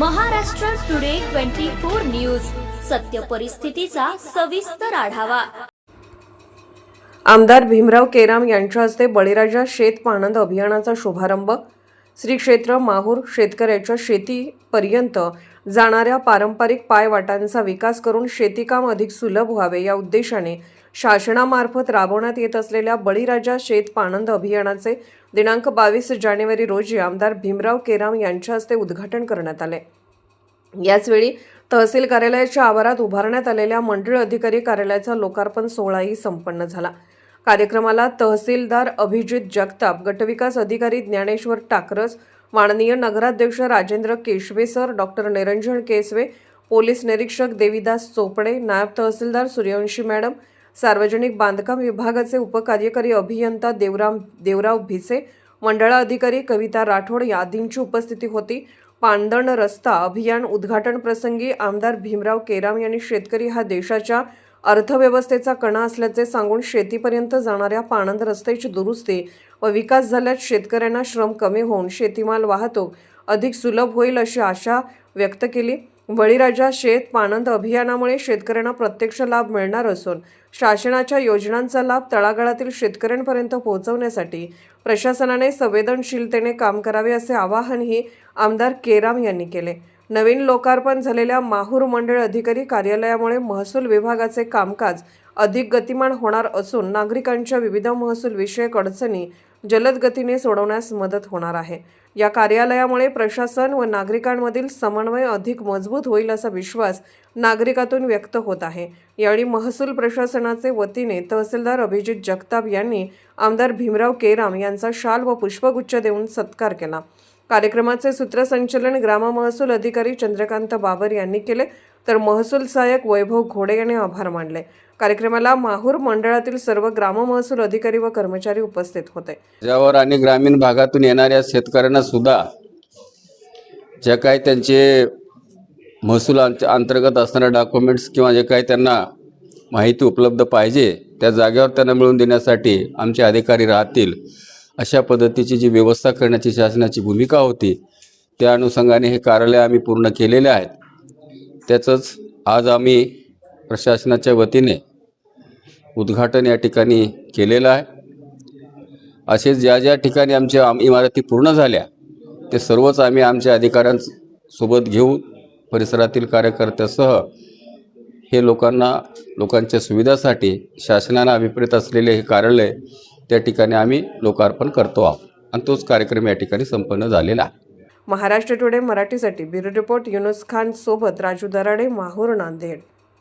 Maharashtra today twenty four news. सत्य परिस्थितीचा सविस्तर आढावा. आमदार भीमराव केराम यांच्या हस्ते बळीराजा शेत पाणंद अभियानाचा शुभारंभ. श्री क्षेत्र माहूर शेतकऱ्याच्या शेतीपर्यंत जाणाऱ्या पारंपरिक पायवाटांचा विकास करून शेतीकाम अधिक सुलभ व्हावे या उद्देशाने शासनामार्फत राबवण्यात येत असलेल्या बळीराजा शेत पाणंद अभियानाचे दिनांक बावीस जानेवारी रोजी आमदार भीमराव केराम यांच्या हस्ते उद्घाटन करण्यात आले. याचवेळी तहसील कार्यालयाच्या आवारात उभारण्यात आलेल्या मंडळ अधिकारी कार्यालयाचा लोकार्पण सोहळाही संपन्न झाला. कार्यक्रमाला तहसीलदार अभिजित जगताप गटविकास अधिकारी ज्ञानेश्वर टाकरस माननीय नगराध्यक्ष Rajendra Keshave sir doctor Niranjan Kesave police निरीक्षक देवीदास चोपडे नायब तहसीलदार सूर्यवंशी मॅडम सार्वजनिक बांधकाम विभागाचे उपकार्यकारी अभियंता देवराम देवराव भिसे मंडळाधिकारी कविता राठोड आदींची उपस्थिती होती. पांदण रस्ता अभियान उद्घाटन प्रसंगी आमदार भीमराव केराम यांनी शेतकरी हा देशाच्या अर्थव्यवस्थेचा कणा असल्याचे सांगून शेतीपर्यंत जाणाऱ्या पाणंद रस्त्याची दुरुस्ती व विकास झाल्यास शेतकऱ्यांना श्रम कमी होऊन शेतीमाल वाहतूक अधिक सुलभ होईल अशी आशा व्यक्त केली. बळीराजा शेत पाणंद अभियानामुळे शेतकऱ्यांना प्रत्यक्ष लाभ मिळणार असून शासनाच्या योजनांचा लाभ तळागाळातील शेतकऱ्यांपर्यंत पोहोचवण्यासाठी प्रशासनाने संवेदनशीलतेने काम करावे असे आवाहनही आमदार केराम यांनी केले. नवीन लोकार्पण झालेल्या माहूर मंडळ अधिकारी कार्यालयामुळे महसूल विभागाचे कामकाज अधिक गतिमान होणार असून नागरिकांच्या विविध महसूल विषयक अडचणी जलद गतीने सोडवण्यास मदत होणार आहे. या कार्यालयामुळे प्रशासन व नागरिकांमधील समन्वय अधिक मजबूत होईल असा विश्वास नागरिकातून व्यक्त होत आहे. यावेळी महसूल प्रशासनाचे वतीने तहसीलदार अभिजित जगताप यांनी आमदार भीमराव केराम यांचा शाल व पुष्पगुच्छ देऊन सत्कार केला. कार्यक्रमाचे सूत्रसंचलन ग्राम महसूल अधिकारी चंद्रकांत बाबर यांनी केले तर महसूल सहाय्यक वैभव घोडे यांनी आभार मानले. कार्यक्रमाला माहूर मंडळातील सर्व ग्राम महसूल अधिकारी व कर्मचारी उपस्थित होते. ज्यावर आणि ग्रामीण भागातून येणाऱ्या शेतकऱ्यांना सुद्धा जे काही त्यांचे महसूल अंत- अंतर्गत असणाऱ्या डॉक्युमेंट्स किंवा जे काही त्यांना माहिती उपलब्ध पाहिजे त्या जागेवर त्यांना मिळवून देण्यासाठी आमचे अधिकारी राहतील. अशा पद्धतीची जी व्यवस्था करण्याची शासनाची भूमिका होती त्या अनुषंगाने हे कार्यालय आम्ही पूर्ण केलेले आहेत. त्याचंच आज आम्ही प्रशासनाच्या वतीने उद्घाटन या ठिकाणी केलेलं आहे. असे ज्या ज्या ठिकाणी आमच्या आम- इमारती पूर्ण झाल्या ते सर्वच आम्ही आमच्या अधिकाऱ्यांसोबत घेऊन परिसरातील कार्यकर्त्यासह हे लोकांना लोकांच्या सुविधासाठी शासनानं अभिप्रेत असलेले हे कार्यालय त्या ठिकाणी आम्ही लोकार्पण करतो आहोत. आणि तोच कार्यक्रम या ठिकाणी संपन्न झालेला आहे. महाराष्ट्र टुडे मराठीसाठी ब्युरो रिपोर्ट युनुस खान सोबत राजू दराडे माहूर नांदेड.